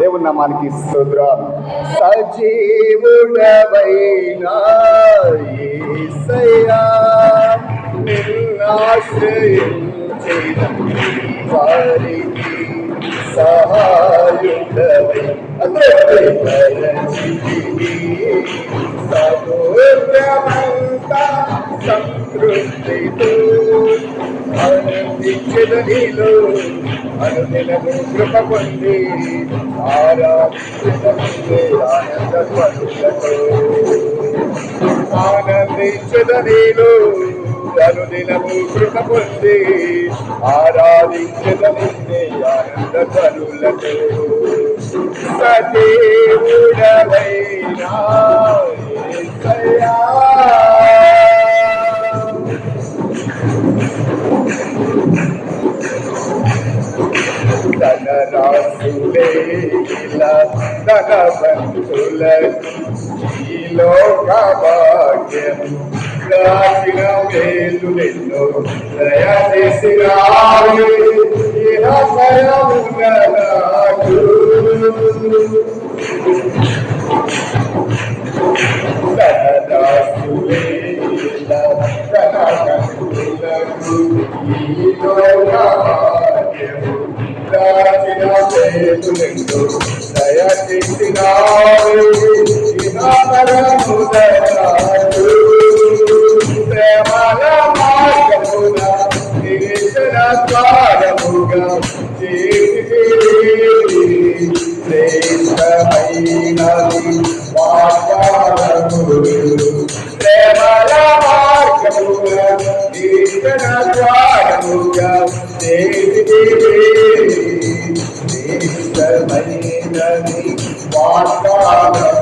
దేవుని నామానికి స్తోత్రం. సజీవుడవైనా నిన్నాశ్రయించిన వారికి సహాయుడవై అందరూ సదోర్యమంతా సంతృప్తితో ఆనందించిన నీలో అనుదినము కృప పొంది ఆరాధించిన ఆనంద పరులతో ఆనందించిన నీలో అనుదినము కృప పొంది ఆరాధించిన నిన్నే ఆనంద పరులతో సదేవుడవైనా ఇలా ఈ లోక భాగ్యం దాచిన చేతులెందు దయచేసినావు ఇనామరముదరాజు ప్రేమల మార్గమున నిరీక్షణ ద్వారముగా చేసి శ్రేష్టమైనది వాగ్దానములు ప్రేమల మార్గమున నిరీక్షణ ద్వారముగా చేసి శ్రేష్టమైనది వాగ్దానములు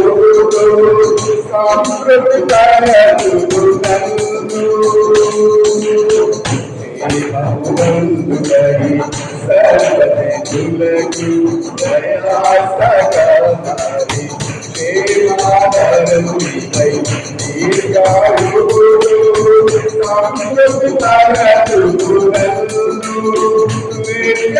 సమృద్ధి సర్వతి దయా సగమారి సేవాదరుపై దీర్ఘాయు సమృద్ధి తరతు గురు వీర్య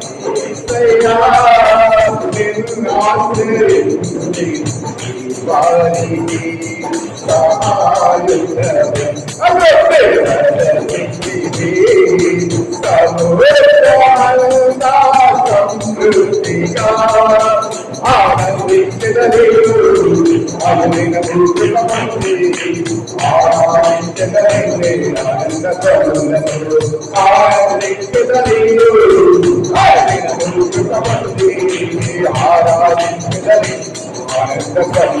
I'm ఆయన పుట్టినమంది ఆయన పుట్టినమంది ఆరాధించదని ఆయన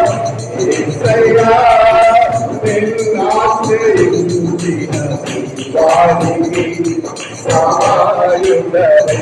వారికి సహాయుడవై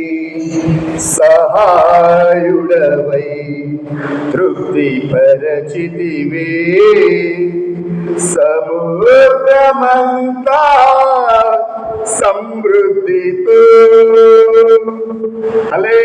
సహాయుడవై తృప్తి పరచితివే. సముద్రమంతా సమృద్ధితో. అలే